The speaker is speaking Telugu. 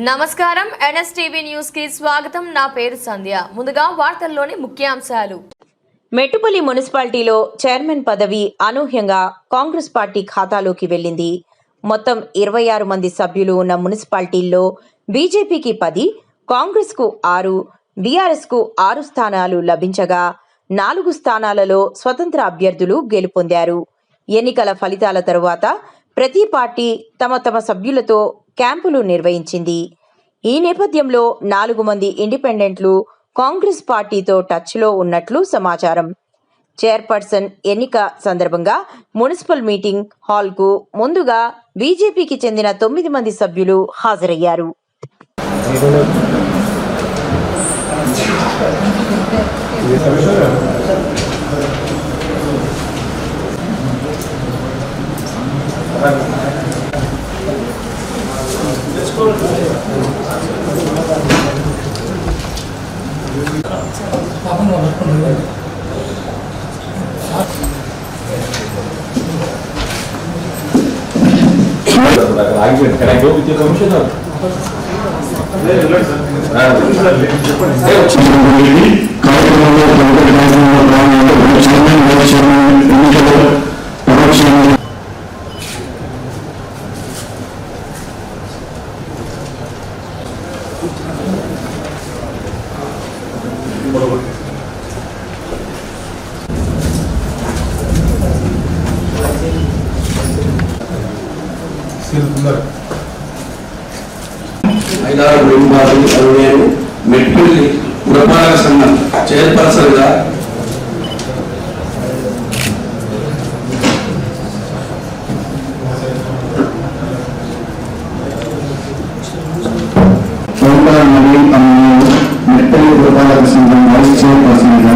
నమస్కారం. ఎన్ఎస్టీవీ న్యూస్కి స్వాగతం. నా పేరు సంధ్య. ముందుగా వార్తల్లోని ముఖ్యాంశాలు. మెట్టుపల్లి మున్సిపాలిటీలో చైర్మన్ పదవి అనూహ్యంగా కాంగ్రెస్ పార్టీ ఖాతాలోకి వెళ్ళింది. మొత్తం ఇరవై ఆరు మంది సభ్యులు ఉన్న మున్సిపాలిటీల్లో బీజేపీకి పది కాంగ్రెస్కు ఆరు బీఆర్ఎస్కు ఆరు స్థానాలు లభించగా నాలుగు స్థానాలలో స్వతంత్ర అభ్యర్థులు గెలుపొందారు. ఎన్నికల ఫలితాల తరువాత ప్రతి పార్టీ తమ తమ సభ్యులతో క్యాంపులు నిర్వహించింది. ఈ నేపథ్యంలో నాలుగు మంది ఇండిపెండెంట్లు కాంగ్రెస్ పార్టీతో టచ్లో ఉన్నట్లు సమాచారం. చైర్పర్సన్ ఎన్నిక సందర్భంగా మున్సిపల్ మీటింగ్ హాల్కు ముందుగా బీజేపీకి చెందిన తొమ్మిది మంది సభ్యులు హాజరయ్యారు. Can I go with your permission or? Thank you. తీసుకెళ్తున్నారు ఐదారు కుటుంబాలు అరవై మెట్పల్లి పురపాలక సంఘం చైర్పర్సన్గా మెట్పల్లి పురపాలక సంఘం వైస్ చైర్పర్సన్గా